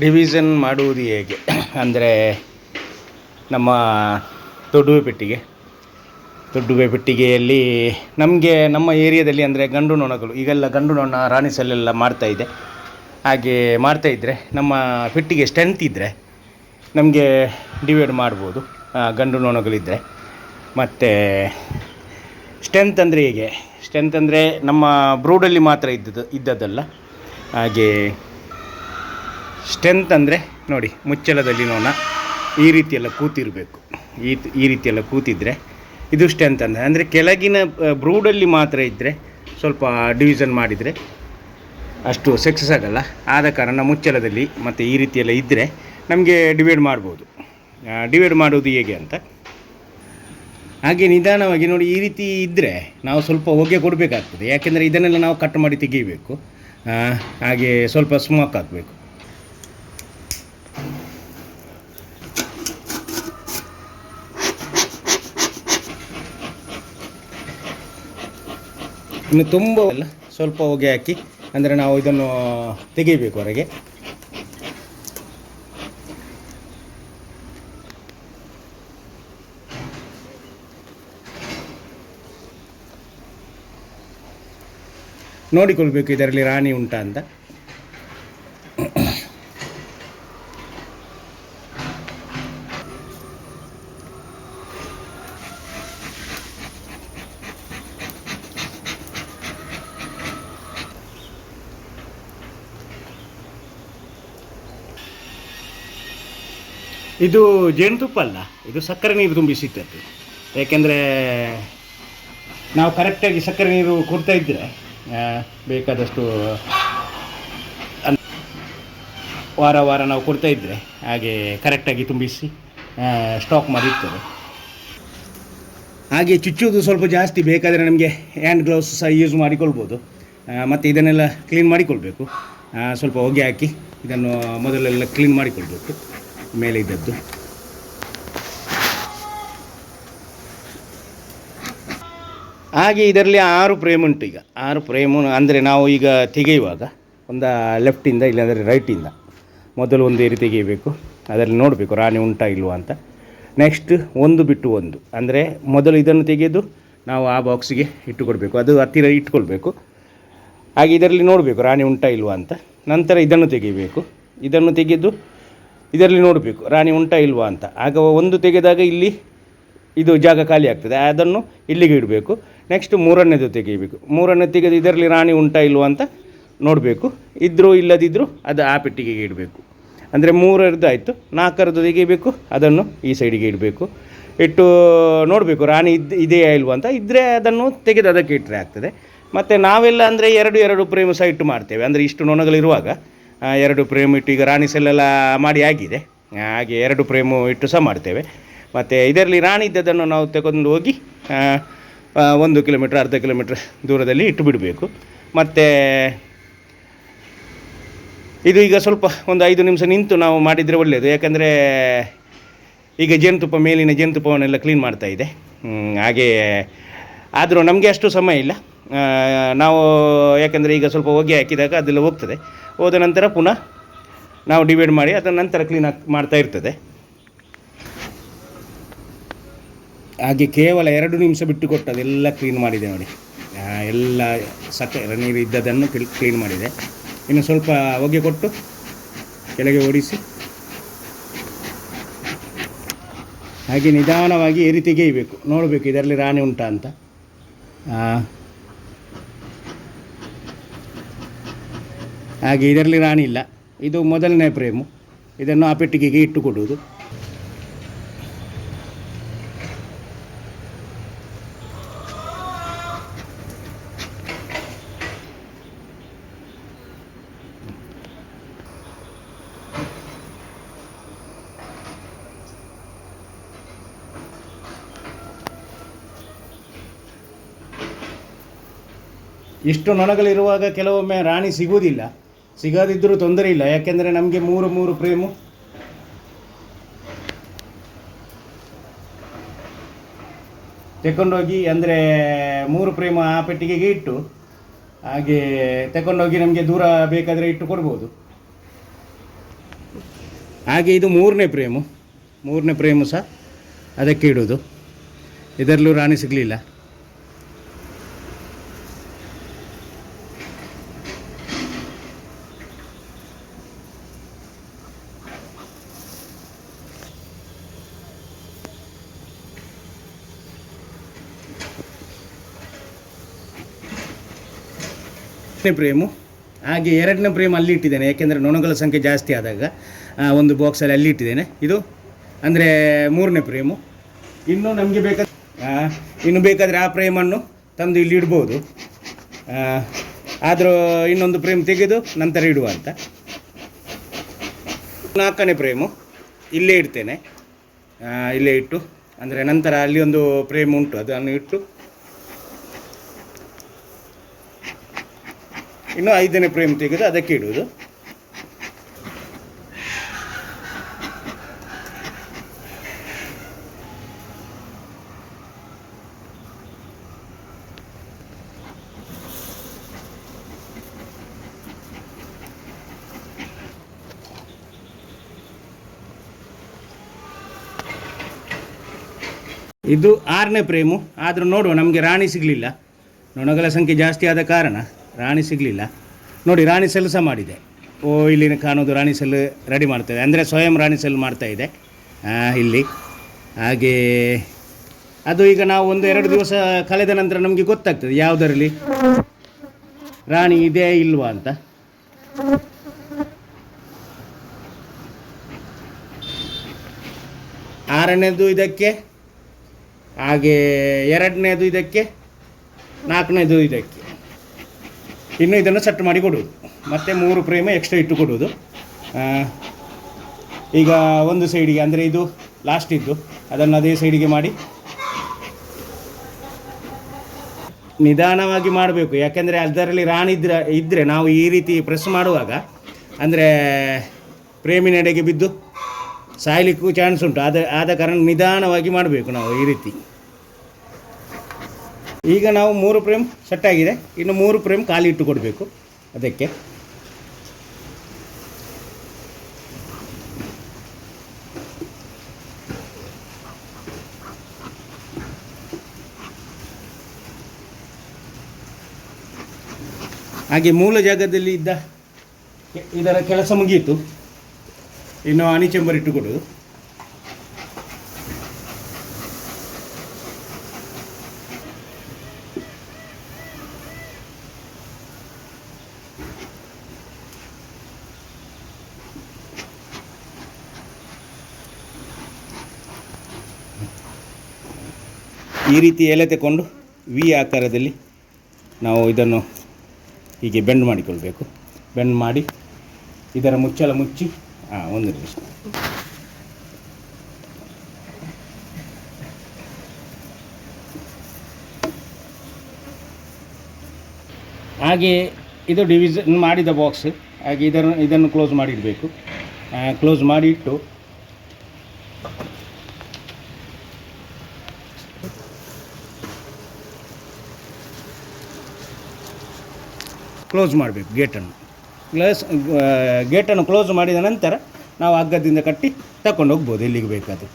Division ಮಾಡುವುದು ಹೇಗೆ? ಅಂದರೆ ನಮ್ಮ ದೊಡ್ಡುವೆ ಪೆಟ್ಟಿಗೆ ದೊಡ್ಡುವೆ ಪೆಟ್ಟಿಗೆಯಲ್ಲಿ ನಮಗೆ ನಮ್ಮ ಏರಿಯಾದಲ್ಲಿ ಅಂದರೆ ಗಂಡು ನೊಣಗಳು, ಈಗೆಲ್ಲ ಗಂಡು ನೊಣ ರಾಣಿ ಮಾಡ್ತಾ ಇದೆ. ಹಾಗೆ ಮಾಡ್ತಾ ಇದ್ದರೆ ನಮ್ಮ ಪೆಟ್ಟಿಗೆ ಸ್ಟ್ರೆಂತ್ ಇದ್ದರೆ ನಮಗೆ ಡಿವೈಡ್ ಮಾಡ್ಬೋದು ಗಂಡು ನೊಣಗಳಿದ್ದರೆ ಮತ್ತು ಸ್ಟ್ರೆಂತ್ ಅಂದರೆ ಹೇಗೆ? ಸ್ಟ್ರೆಂತ್ ಅಂದರೆ ನಮ್ಮ ಬ್ರೂಡಲ್ಲಿ ಮಾತ್ರ ಇದ್ದದ್ದು, ಇದ್ದದ್ದಲ್ಲ. ಹಾಗೆ ಸ್ಟ್ರೆಂತ್ ಅಂದರೆ ನೋಡಿ, ಮುಚ್ಚಳದಲ್ಲಿ ನೋಣ ಈ ರೀತಿಯೆಲ್ಲ ಕೂತಿರಬೇಕು. ಈ ಈ ರೀತಿಯೆಲ್ಲ ಕೂತಿದ್ರೆ ಇದು ಸ್ಟ್ರೆಂತ್ ಅಂದರೆ. ಅಂದರೆ ಕೆಳಗಿನ ಬ್ರೂಡಲ್ಲಿ ಮಾತ್ರ ಇದ್ದರೆ ಸ್ವಲ್ಪ ಡಿವಿಷನ್ ಮಾಡಿದರೆ ಅಷ್ಟು ಸಕ್ಸಸ್ ಆಗಲ್ಲ. ಆದ ಕಾರಣ ಮುಚ್ಚಳದಲ್ಲಿ ಮತ್ತು ಈ ರೀತಿಯೆಲ್ಲ ಇದ್ದರೆ ನಮಗೆ ಡಿವೈಡ್ ಮಾಡ್ಬೋದು. ಡಿವೈಡ್ ಮಾಡೋದು ಹೇಗೆ ಅಂತ? ಹಾಗೆ ನಿಧಾನವಾಗಿ ನೋಡಿ, ಈ ರೀತಿ ಇದ್ದರೆ ನಾವು ಸ್ವಲ್ಪ ಹೊಗೆ ಕೊಡಬೇಕಾಗ್ತದೆ. ಯಾಕೆಂದರೆ ಇದನ್ನೆಲ್ಲ ನಾವು ಕಟ್ ಮಾಡಿ ತೆಗಿಬೇಕು. ಹಾಗೆ ಸ್ವಲ್ಪ ಸ್ಮೋಕ್ ಹಾಕಬೇಕು. ಇನ್ನು ತುಂಬ ಅಲ್ಲ ಸ್ವಲ್ಪ ಹೊಗೆ ಹಾಕಿ, ಅಂದರೆ ನಾವು ಇದನ್ನು ತೆಗಿಬೇಕು ಹೊರಗೆ. ನೋಡಿಕೊಳ್ಬೇಕು ಇದರಲ್ಲಿ ರಾಣಿ ಉಂಟಾ ಅಂತ. ಇದು ಜೇನುತುಪ್ಪ ಅಲ್ಲ, ಇದು ಸಕ್ಕರೆ ನೀರು ತುಂಬಿಸಿಟ್ಟದ್ದು ಏಕೆಂದರೆ ನಾವು ಕರೆಕ್ಟಾಗಿ ಸಕ್ಕರೆ ನೀರು ಕೊಡ್ತಾ ಇದ್ದರೆ ಬೇಕಾದಷ್ಟು ವಾರ ವಾರ ನಾವು ಕೊಡ್ತಾ ಇದ್ದರೆ ಹಾಗೆ ಕರೆಕ್ಟಾಗಿ ತುಂಬಿಸಿ ಸ್ಟಾಕ್ ಮಾಡಿ ಇರ್ತದೆ ಹಾಗೆ ಚುಚ್ಚುವುದು ಸ್ವಲ್ಪ ಜಾಸ್ತಿ ಬೇಕಾದರೆ ನಮಗೆ ಹ್ಯಾಂಡ್ ಗ್ಲೌಸ್ ಸಹ ಯೂಸ್ ಮಾಡಿಕೊಳ್ಬೋದು. ಮತ್ತು ಇದನ್ನೆಲ್ಲ ಕ್ಲೀನ್ ಮಾಡಿಕೊಳ್ಬೇಕು. ಸ್ವಲ್ಪ ಹೊಗೆ ಹಾಕಿ, ಇದನ್ನು ಮೊದಲೆಲ್ಲ ಕ್ಲೀನ್ ಮಾಡಿಕೊಳ್ಬೇಕು. ಮೇಲೆ ಇದ್ದದ್ದು. ಹಾಗೆ ಇದರಲ್ಲಿ ಆರು ಫ್ರೇಮ್ ಉಂಟು ಈಗ. ಆರು ಫ್ರೇಮು ಅಂದರೆ ನಾವು ಈಗ ತೆಗೆಯುವಾಗ ಒಂದು ಲೆಫ್ಟಿಂದ ಇಲ್ಲಾಂದರೆ ರೈಟಿಂದ ಮೊದಲು ಒಂದು ಏರಿ ತೆಗೆಯಬೇಕು. ಅದರಲ್ಲಿ ನೋಡಬೇಕು ರಾಣಿ ಉಂಟಾ ಇಲ್ವಾ ಅಂತ. ನೆಕ್ಸ್ಟ್ ಒಂದು ಬಿಟ್ಟು ಒಂದು. ಅಂದರೆ ಮೊದಲು ಇದನ್ನು ತೆಗೆದು ನಾವು ಆ ಬಾಕ್ಸಿಗೆ ಇಟ್ಟುಕೊಡಬೇಕು. ಅದು ಹತ್ತಿರ ಇಟ್ಕೊಳ್ಬೇಕು. ಹಾಗೆ ಇದರಲ್ಲಿ ನೋಡಬೇಕು ರಾಣಿ ಉಂಟಾ ಇಲ್ವಾ ಅಂತ. ನಂತರ ಇದನ್ನು ತೆಗಿಬೇಕು ಇದನ್ನು ತೆಗೆದು ಇದರಲ್ಲಿ ನೋಡಬೇಕು, ರಾಣಿ ಉಂಟಾ ಇಲ್ವಾ ಅಂತ. ಆಗ ಒಂದು ತೆಗೆದಾಗ ಇಲ್ಲಿ ಇದು ಜಾಗ ಖಾಲಿ ಆಗ್ತದೆ, ಅದನ್ನು ಇಲ್ಲಿಗೆ ಇಡಬೇಕು. ನೆಕ್ಸ್ಟ್ ಮೂರನೇದು ತೆಗೆಯಬೇಕು. ಮೂರನೇ ತೆಗೆದು ಇದರಲ್ಲಿ ರಾಣಿ ಉಂಟಾ ಇಲ್ವಾ ಅಂತ ನೋಡಬೇಕು. ಇದ್ದರೂ ಇಲ್ಲದಿದ್ದರೂ ಅದು ಆ ಪೆಟ್ಟಿಗೆಗೆ ಇಡಬೇಕು. ಅಂದರೆ ಮೂರರದ್ದು ಆಯಿತು, ನಾಲ್ಕರದ್ದು ತೆಗಿಬೇಕು ಅದನ್ನು ಈ ಸೈಡಿಗೆ ಇಡಬೇಕು. ಇಟ್ಟು ನೋಡಬೇಕು, ರಾಣಿ ಇದ್ದು ಇದೆಯಾ ಇಲ್ವಾ ಅಂತ. ಇದ್ದರೆ ಅದನ್ನು ತೆಗೆದು ಅದಕ್ಕೆ ಇಟ್ಟರೆ ಆಗ್ತದೆ. ಮತ್ತು ನಾವೆಲ್ಲ ಅಂದರೆ ಎರಡು ಎರಡು ಪ್ರೇಮ ಸಹ ಇಟ್ಟು ಮಾಡ್ತೇವೆ. ಅಂದರೆ ಇಷ್ಟು ನೊಣಗಳಿರುವಾಗ ಎರಡು ಪ್ರೇಮ್ ಇಟ್ಟು ಈಗ ರಾಣಿ ಸೆಲ್ಲೆಲ್ಲ ಮಾಡಿ ಆಗಿದೆ. ಹಾಗೆ ಎರಡು ಪ್ರೇಮು ಇಟ್ಟು ಸಹ ಮಾಡ್ತೇವೆ. ಮತ್ತು ಇದರಲ್ಲಿ ರಾಣಿ ಇದ್ದದನ್ನು ನಾವು ತಗೊಂಡು ಹೋಗಿ ಒಂದು ಕಿಲೋಮೀಟ್ರ್ ಅರ್ಧ ಕಿಲೋಮೀಟ್ರ್ ದೂರದಲ್ಲಿ ಇಟ್ಟು ಬಿಡಬೇಕು. ಮತ್ತು ಇದು ಈಗ ಸ್ವಲ್ಪ ಒಂದು ಐದು ನಿಮಿಷ ನಿಂತು ನಾವು ಮಾಡಿದರೆ ಒಳ್ಳೆಯದು ಯಾಕಂದರೆ ಈಗ ಜೇನುತುಪ್ಪ ಮೇಲಿನ ಜೇನುತುಪ್ಪವನ್ನೆಲ್ಲ ಕ್ಲೀನ್ ಮಾಡ್ತಾ ಇದೆ. ಹ್ಮ್, ಹಾಗೆ ಆದರೂ ನಮಗೆ ಅಷ್ಟು ಸಮಯ ಇಲ್ಲ. ನಾವು ಯಾಕೆಂದರೆ ಈಗ ಸ್ವಲ್ಪ ಹೊಗೆ ಹಾಕಿದಾಗ ಅದೆಲ್ಲ ಹೋಗ್ತದೆ. ಹೋದ ನಂತರ ಪುನಃ ನಾವು ಡಿವೈಡ್ ಮಾಡಿ ಅದರ ನಂತರ ಕ್ಲೀನ್ ಮಾಡ್ತಾ ಇರ್ತದೆ. ಹಾಗೆ ಕೇವಲ ಎರಡು ನಿಮಿಷ ಬಿಟ್ಟು ಕೊಟ್ಟು ಅದೆಲ್ಲ ಕ್ಲೀನ್ ಮಾಡಿದೆ ನೋಡಿ. ಎಲ್ಲ ಸಕ್ಕರೆ ನೀರು ಇದ್ದದನ್ನು ಕ್ಲೀನ್ ಮಾಡಿದೆ. ಇನ್ನು ಸ್ವಲ್ಪ ಹೊಗೆ ಕೊಟ್ಟು ಕೆಳಗೆ ಓಡಿಸಿ. ಹಾಗೆ ನಿಧಾನವಾಗಿ ಎರಿ ತೆಗೆಯಬೇಕು. ನೋಡಬೇಕು ಇದರಲ್ಲಿ ರಾಣಿ ಉಂಟಾ ಅಂತ. ಹಾಗೆ ಇದರಲ್ಲಿ ರಾಣಿ ಇಲ್ಲ ಇದು ಮೊದಲನೇ ಪ್ರೇಮು. ಇದನ್ನು ಆ ಪೆಟ್ಟಿಗೆಗೆ ಇಟ್ಟುಕೊಡುವುದು ಇಷ್ಟು ನೊಣಗಳಿರುವಾಗ ಕೆಲವೊಮ್ಮೆ ರಾಣಿ ಸಿಗುವುದಿಲ್ಲ. ಸಿಗದಿದ್ದರೂ ತೊಂದರೆ ಇಲ್ಲ, ಯಾಕೆಂದರೆ ನಮಗೆ ಮೂರು ಮೂರು ಪ್ರೇಮು. ತೆಕೊಂಡೋಗಿ ಅಂದರೆ ಮೂರು ಪ್ರೇಮ ಆ ಪೆಟ್ಟಿಗೆಗೆ ಇಟ್ಟು, ಹಾಗೆ ತಗೊಂಡೋಗಿ ನಮಗೆ ದೂರ ಬೇಕಾದರೆ ಇಟ್ಟು ಕೊಡ್ಬೋದು. ಹಾಗೆ ಇದು ಮೂರನೇ ಪ್ರೇಮು. ಮೂರನೇ ಪ್ರೇಮು ಸಹ ಅದಕ್ಕೆ ಇಡೋದು ಇದರಲ್ಲೂ ರಾಣಿ ಸಿಗಲಿಲ್ಲ. ಎರಡನೇ ಪ್ರೇಮು ಹಾಗೆ ಎರಡನೇ ಪ್ರೇಮ್ ಅಲ್ಲಿ ಇಟ್ಟಿದ್ದೇನೆ, ಯಾಕೆಂದರೆ ನೊಣಗಳ ಸಂಖ್ಯೆ ಜಾಸ್ತಿ ಆದಾಗ ಒಂದು ಬಾಕ್ಸಲ್ಲಿ ಅಲ್ಲಿ ಇಟ್ಟಿದ್ದೇನೆ. ಇದು ಅಂದರೆ ಮೂರನೇ ಪ್ರೇಮು ಇನ್ನು ನಮಗೆ ಬೇಕಾದ ಇನ್ನು ಬೇಕಾದರೆ ಆ ಪ್ರೇಮನ್ನು ತಂದು ಇಲ್ಲಿ ಇಡ್ಬೋದು. ಆದರೂ ಇನ್ನೊಂದು ಪ್ರೇಮ್ ತೆಗೆದು ನಂತರ ಇಡುವ ಅಂತ. ನಾಲ್ಕನೇ ಪ್ರೇಮು ಇಲ್ಲೇ ಇಡ್ತೇನೆ. ಇಲ್ಲೇ ಇಟ್ಟು, ಅಂದರೆ ನಂತರ ಅಲ್ಲಿ ಒಂದು ಪ್ರೇಮ್ ಉಂಟು, ಅದನ್ನು ಇಟ್ಟು ಇನ್ನು ಐದನೇ ಪ್ರೇಮ್ ತೆಗೆದು ಅದಕ್ಕೆ ಇಡುವುದು. ಇದು ಆರನೇ ಪ್ರೇಮು ಆದರೂ ನೋಡುವ, ನಮಗೆ ರಾಣಿ ಸಿಗಲಿಲ್ಲ. ನೊಣಗಳ ಸಂಖ್ಯೆ ಜಾಸ್ತಿ ಆದ ಕಾರಣ. ರಾಣಿ ಸಿಗಲಿಲ್ಲ. ನೋಡಿ, ರಾಣಿ ಸೆಲ್ ಸಹ ಮಾಡಿದೆ. ಓ ಇಲ್ಲಿ ಕಾಣೋದು ರಾಣಿ ಸೆಲ್ ರೆಡಿ ಮಾಡ್ತದೆ. ಅಂದರೆ ಸ್ವಯಂ ರಾಣಿ ಸೆಲ್ ಮಾಡ್ತಾ ಇದೆ. ಇಲ್ಲಿ. ಹಾಗೆ ಅದು ಈಗ ನಾವು ಒಂದು ಎರಡು ದಿವಸ ಕಳೆದ ನಂತರ ನಮಗೆ ಗೊತ್ತಾಗ್ತದೆ, ಯಾವುದರಲ್ಲಿ? ರಾಣಿ ಇದೆ ಇಲ್ವಾ ಅಂತ. ಆರನೇದು ಇದಕ್ಕೆ, ಹಾಗೆ ಎರಡನೇದು ಇದಕ್ಕೆ, ನಾಲ್ಕನೇದು ಇದಕ್ಕೆ. ಇನ್ನು ಇದನ್ನು ಸೆಟ್ ಮಾಡಿ ಕೊಡುವುದು. ಮತ್ತು ಮೂರು ಫ್ರೇಮ್ ಎಕ್ಸ್ಟ್ರಾ ಇಟ್ಟು ಕೊಡುವುದು. ಈಗ ಒಂದು ಸೈಡಿಗೆ ಅಂದರೆ ಇದು ಲಾಸ್ಟ್ ಇದ್ದು. ಅದನ್ನು ಅದೇ ಸೈಡಿಗೆ ಮಾಡಿ. ನಿಧಾನವಾಗಿ ಮಾಡಬೇಕು. ಯಾಕೆಂದರೆ ಅದರಲ್ಲಿ ರಾಣಿದ್ರೆ ಇದ್ದರೆ ನಾವು ಈ ರೀತಿ ಪ್ರೆಸ್ ಮಾಡುವಾಗ, ಅಂದರೆ ಪ್ರೇಮಿನೆಡೆಗೆ ಬಿದ್ದು ಸಾಯ್ಲಿಕ್ಕೂ ಚಾನ್ಸ್ ಉಂಟು. ಆದ ಆದ ಕಾರಣ ನಿಧಾನವಾಗಿ ಮಾಡಬೇಕು ನಾವು ಈ ರೀತಿ. ಈಗ ನಾವು ಮೂರು ಪ್ರೇಮ್ ಸೆಟ್ ಆಗಿದೆ. ಇನ್ನು ಮೂರು ಪ್ರೇಮ್ ಖಾಲಿ ಇಟ್ಟು ಕೊಡಬೇಕು. ಅದಕ್ಕೆ. ಹಾಗೆ ಮೂಲ ಜಾಗದಲ್ಲಿ ಇದ್ದ ಇದರ ಕೆಲಸ ಮುಗಿಯಿತು. ಇನ್ನು ಆನಿ ಚೆಂಬರ್ ಇಟ್ಟು ಈ ರೀತಿ ಎಲೆ ತಗೊಂಡು ವಿ ಆಕಾರದಲ್ಲಿ ನಾವು ಇದನ್ನು ಹೀಗೆ ಬೆಂಡ್ ಮಾಡಿಕೊಳ್ಬೇಕು. ಬೆಂಡ್ ಮಾಡಿ ಇದರ ಮುಚ್ಚಳ ಮುಚ್ಚಿ ಹಾಂ ಒಂದು ನಿಮಿಷ. ಹಾಗೆ ಇದು ಡಿವಿಷನ್ ಮಾಡಿದ ಬಾಕ್ಸ್ ಹಾಗೆ ಇದನ್ನು ಇದನ್ನು ಕ್ಲೋಸ್ ಮಾಡಿಡಬೇಕು. ಕ್ಲೋಸ್ ಮಾಡಿ ಇಟ್ಟು ಕ್ಲೋಸ್ ಮಾಡಬೇಕು ಗೇಟನ್ನು ಗ್ಲಾಸ್ ಗೇಟನ್ನು ಕ್ಲೋಸ್ ಮಾಡಿದ ನಂತರ ನಾವು ಹಗ್ಗದಿಂದ ಕಟ್ಟಿ ತಗೊಂಡು ಹೋಗ್ಬೋದು ಎಲ್ಲಿಗೆ ಬೇಕಾದರೂ.